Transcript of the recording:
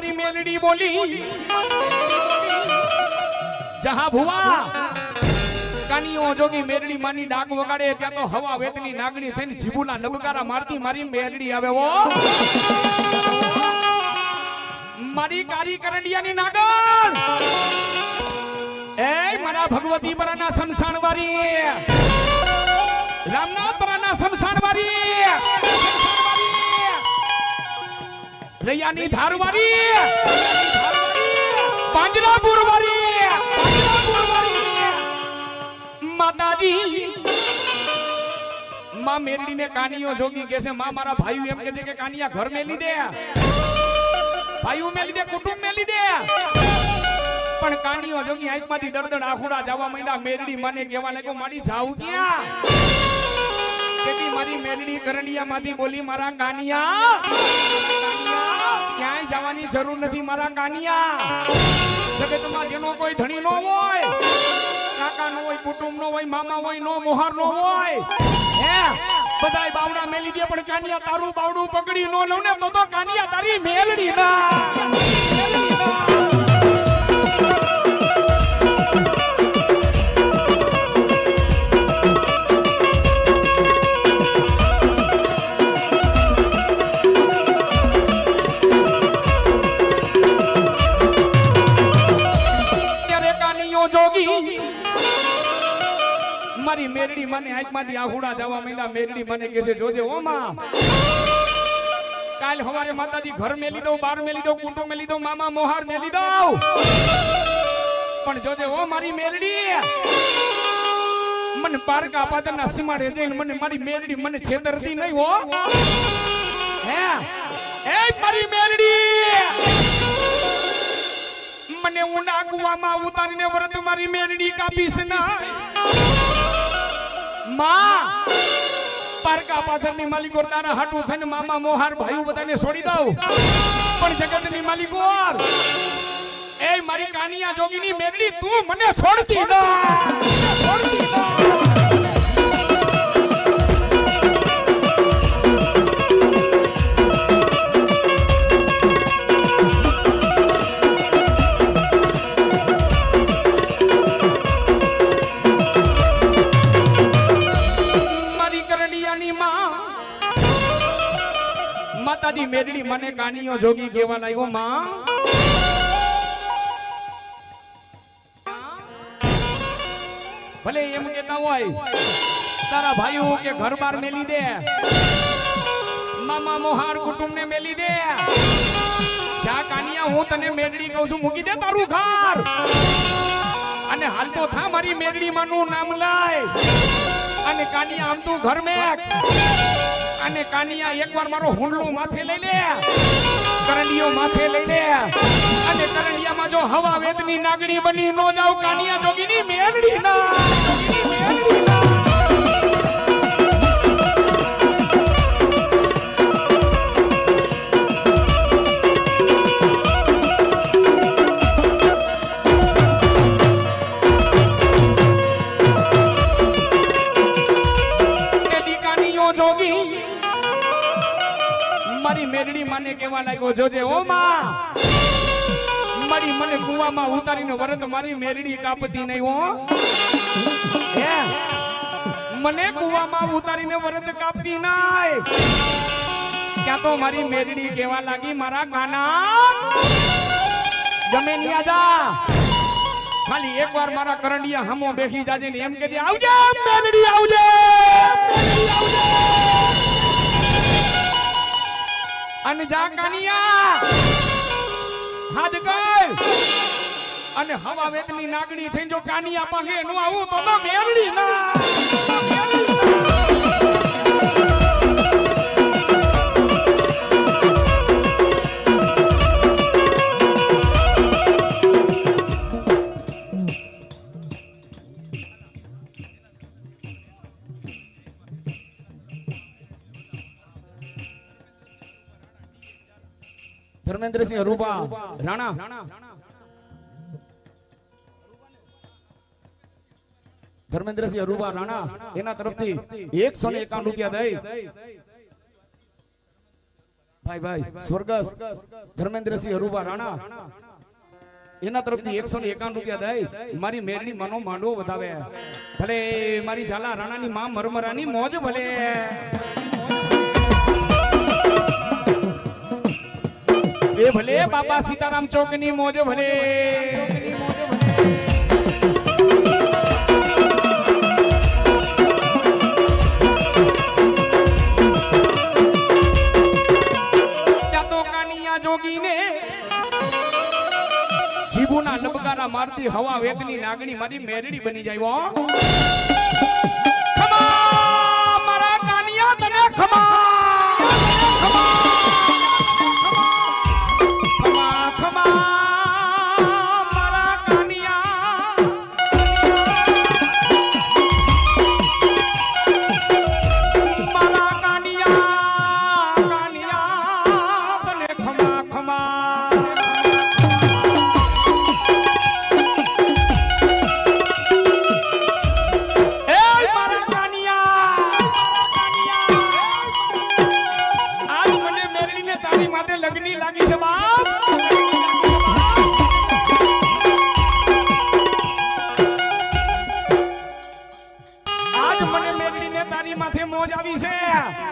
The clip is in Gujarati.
મારી મેલડી બોલી. જહા ભુવા, કાનીઓ જોગી મેરડી માની ડાક વગાડે, ત્યાં તો હવા વેતની નાગણી થઈને જીબુના નબકારા મારતી મારી મેરડી આવે ઓ મારી કારી કરંડિયાની નાગર એ મારા ભગવતી પરાના સમસાણ વારી રામનાથ રૈયાની ધારવારી! પાંજરાપુર વારી માતાજી! માં મેરડીને કાનિયો જોગી કે છે, માં, મારા ભાઈઓ એમ કે છે કે કાનિયા ઘર મેલી દે. ભાઈઓ મેલી દે, કુટુંબ મેલી દે. પણ કાનિયો જોગી આંખમાંથી દળદળ આખુડા જવા માંડ્યા. મેરડી મને કહેવા લાગ્યો, મારી જાઉં ક્યાં? તેથી મારી મેરડી કરંડિયામાંથી બોલી મારા કાનિયા, ક્યાંય જવાની જરૂર નથી મારા કાનિયા. જગતમાં જેનો કોઈ ધણી નો હોય કાકા નો હોય કુટુંબ નો હોય મામા હોય નો મોહર નો હોય. હે બધાય બાવડા મેલી દે પણ કાનિયા તારું બાવડું પકડી નો લઉં ને તો તો કાનિયા તારી મેલડી ના મેલડી ના. મારી મેરડી મને આંખમાંથી આહુડા જવા માંડ્યા. મેરડી મને કહે છે, જોજે ઓ માં. કાલ સવારે માતાજી ઘર મેલી દઉં, બાર મેલી દઉં, કુંડો મેલી દઉં, મામા મોહાર મેલી દઉં. પણ જોજે ઓ મારી મેરડી. મને પારકા પાતરના સીમાડે જઈને મને મારી મેરડી મને છેતરતી નહીં હો. હે? એ મારી મેરડી. મને ઊંડા કુવામાં ઉતારીને વ્રત મારી મેરડી કાપીશ ના. માં! પારકા પાથરની માલિકો તારા હાટું થઈને મામા મોહાર ભાઈઓ બધાને છોડી દઉં. પણ જગતની માલિકો એ મારી કાનિયા જોગીની મેરડી તું મને છોડતી ના! છોડતી ના! માતાજી મેરડી મને કાનીઓ જોગી કહેવા લાગ્યો, માં. ભલે એમ કેતા હોય, તારા ભાઈઓ કે ઘર બાર મેલી દે, મામા મોહાર કુટુંબ ને મેલી દે, જા કાનિયા, હું તને મેરડી કહું છું, મૂકી દે તારું ઘર. અને હાલ તો થા મારી મેરડી માનું નામ લાય. અને કાનિયા, આમ તું ઘર મેક. અને કાનિયા એકવાર મારો હુંડલું માથે લઈ લે. કરંડિયો માથે લઈ લે. અને કરંડિયામાં જો હવા વેદની નાગણી બની, નો જાવ કાનિયા જોગીની મેલડી ના. જોગીની ના. માને કેવા લાગ્યો? જોજે, ઓ માં! મારી મને કુવામાં ઉતારીને વરત મારી મેરડી કાપતી નહીં, હો. હે? મને કુવામાં ઉતારીને વરત કાપતી નહીં. ક્યાં તો મારી મેરડી કેવા લાગી મારા ગાના ગમે ન્યા આજા. ખાલી એકવાર મારા કરંડિયા હમો બેસી જાજે ને એમ કે આવજે, મેરડી, આવજે! અને જા કાનિયા હાથ કર અને હવા વેદની નાગણી થઈ જો કાનિયા પાસે નો આવું તો તો મેલડી ના. ધર્મેન્દ્રસિંહ રૂપા રાણા ધર્મેન્દ્રસિંહ રૂપા રાણા એના તરફથી એકસો ને એકાવન રૂપિયા દઈ ભાઈ ભાઈ સ્વર્ગસ્થ ધર્મેન્દ્રસિંહ હરુભા રાણા એના તરફથી એકસો ને એકાવન રૂપિયા દઈ મારી મેરડી મનો માંડવો વધાવે ભલે મારી ઝાલા રાણાની માં મરમરાની મોજ ભલે ભલે બાપા સીતારામ ચોક મોજ ભલે. જીભુના લબકારા મારતી હવા વેદની લાગણી મારી મેરડી બની જાય ખમા, મારા કાનિયા તને ખમા. વાતે લગની લાગી છે બાપ. આજ મને મેગડીને તારી માથે મોજ આવી છે.